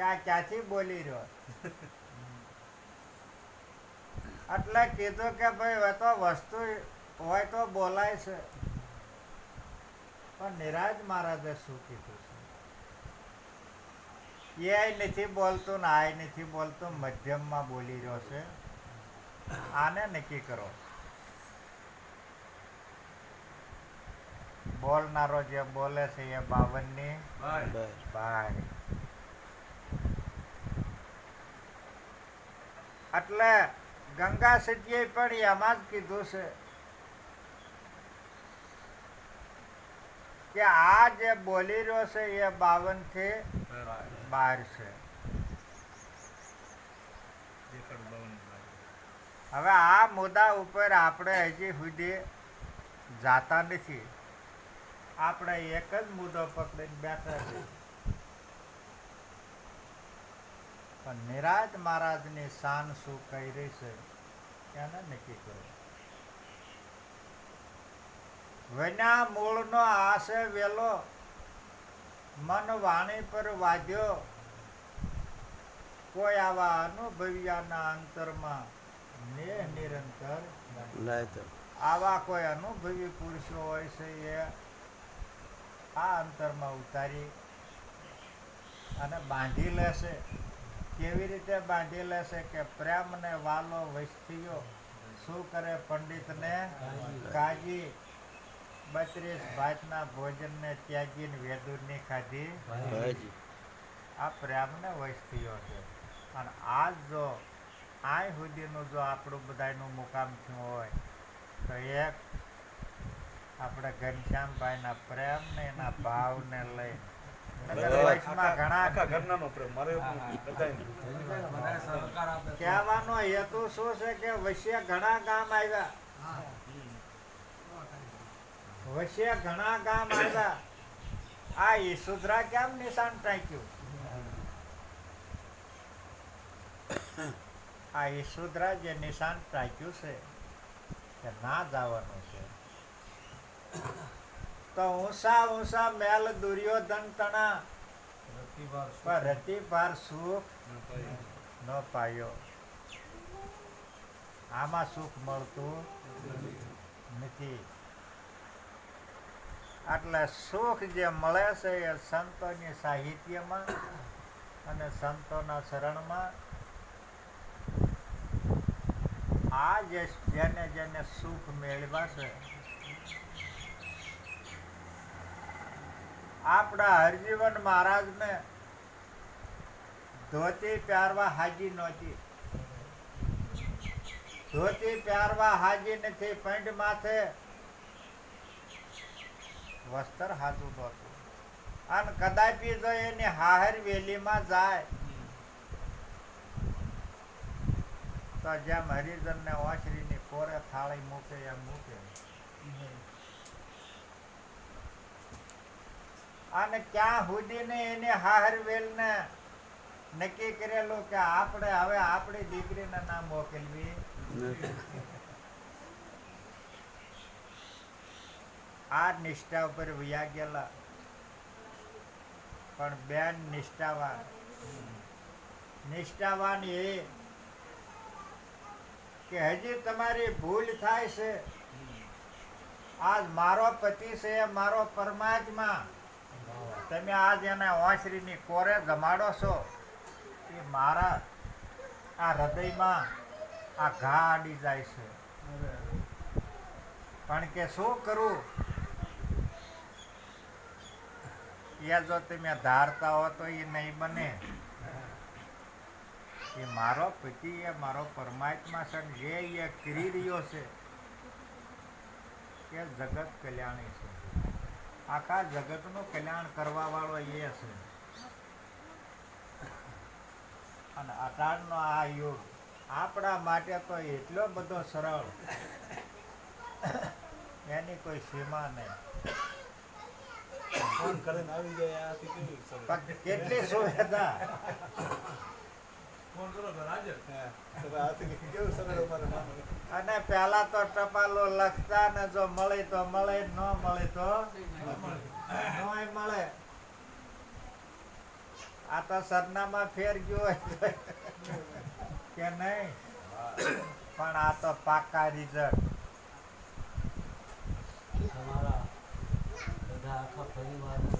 કે આ ક્યાંથી બોલી રહ્યો? એટલે કીધું કે ભાઈ હવે તો વસ્તુ હોય તો બોલાય છે. પણ નિરાજ મહારાજે શું કીધું છે? એ નથી બોલતું ને આ નથી બોલતું મધ્યમમાં બોલી રહ્યો છે. આને નક્કી કરો. બોલનારો જે બોલે છે એ બાવનની ભાઈ એટલે ગંગા સતીએ પણ એમાં જ કીધું છે કે આ જે બોલી રહ્યો છે એ બાવનથી બાર છે. હવે આ મુદ્દા ઉપર આપણે હજી સુધી જાતા નથી. આપણે એક જ મુદ્દો પકડીને બેઠા છીએ. પણ નિરાજ મહારાજની શાન શું કહી રહી છે એને નક્કી કરો. વન્યા મૂળનો આશે વેલો મન વાણી પર વાજ્યો કોઈ આવા અનુભવ્યાના અંતરમાં ને નિરંતર આવા કોઈ અનુભવી પુરુષો હોય છે એ આ અંતરમાં ઉતારી અને બાંધી લેશે. કેવી રીતે બાંધી છે કે પ્રેમને વાલો વૈષ્ઠિયો શું કરે પંડિતને કાજી બત્રીસ ભાતના ભોજનને ત્યાગીને વેદુરની ખાધી? આ પ્રેમને વૈષ્ઠિયો છે. અને આજ જો આય સુધીનું જો આપણું બધાનું મુકામ થયું હોય તો એક આપણે ઘનશ્યામભાઈના પ્રેમ ને એના ભાવને લઈ કહેવાનો હેતુ શું છે કે વચ્ચે ઘણા ગામ આવ્યા. વચ્ચે ઘણા ગામ આવ્યા. આ ઈસુદ્રા કેમ નિશાન ટાંક્યું? આ ઈસુદ્રા જે નિશાન ટાંક્યું છે કે ના જવાનું છે. તો ઊંસા ઊંસા મેલ દુર્યોધન તણા રતિભાર સુખ ન પાયો. આમાં સુખ મળતું નથી. એટલે સુખ જે મળે છે એ સંતોની સાહિત્યમાં અને સંતોના શરણમાં. આ જે જેને જેને સુખ મેળવ્યા આપણા હરજીવન મહારાજને ધોતી પહેરવા હાજી નહોતી. ધોતી પહેરવા હાજી નથી પેન્ટ માથે વસ્ત્ર હાજુ નહોતું અને કદાપી જો એની હાહર વેલીમાં જાય. તો જેમ હરિજનને ઓછરીની કોરે થાળી મૂકે, એમ મૂકે. અને ક્યાં સુધીને એને હાહરવેલને નક્કી કરેલું કે આપણે હવે આપણી દીકરીને નામ મોકલવી. આ નિષ્ઠા ઉપર વયા ગયેલા. પણ બેન નિષ્ઠાવાન. નિષ્ઠાવાન એ કે હજી તમારી ભૂલ થાય છે. આજ મારો પતિ છે, મારો પરમાત્મા. તમે આજ એને ઓસરીની કોરે જમાડો છો? એ મારા આ હૃદયમાં આ ઘા આડી જાય છે. પણ કે શું કરું? એ જો તમે ધારતા હો તો એ નહીં બને. એ મારો પતિ, એ મારો પરમાત્મા છે જે એ કરી રહ્યો છે. એ જગત કલ્યાણી છે. આખા જગતનું કલ્યાણ કરવા વાળો એ છે અને અટાણનો આ યુગ આપણા માટે તો એટલો બધો સરળ. એની કોઈ સીમા નહીં. ફોન કરીને આવી કેટલી સુવિધા. ફોન કરો તો હાજર. અને ટપાલો લખતા ને જો મળે તો મળે ન મળે તો મળે. આ તો સરનામા ફેર ગયો હોય કે નહીં? પણ આ તો પાકા રિઝલ્ટ તમારા બધા આખા પરિવાર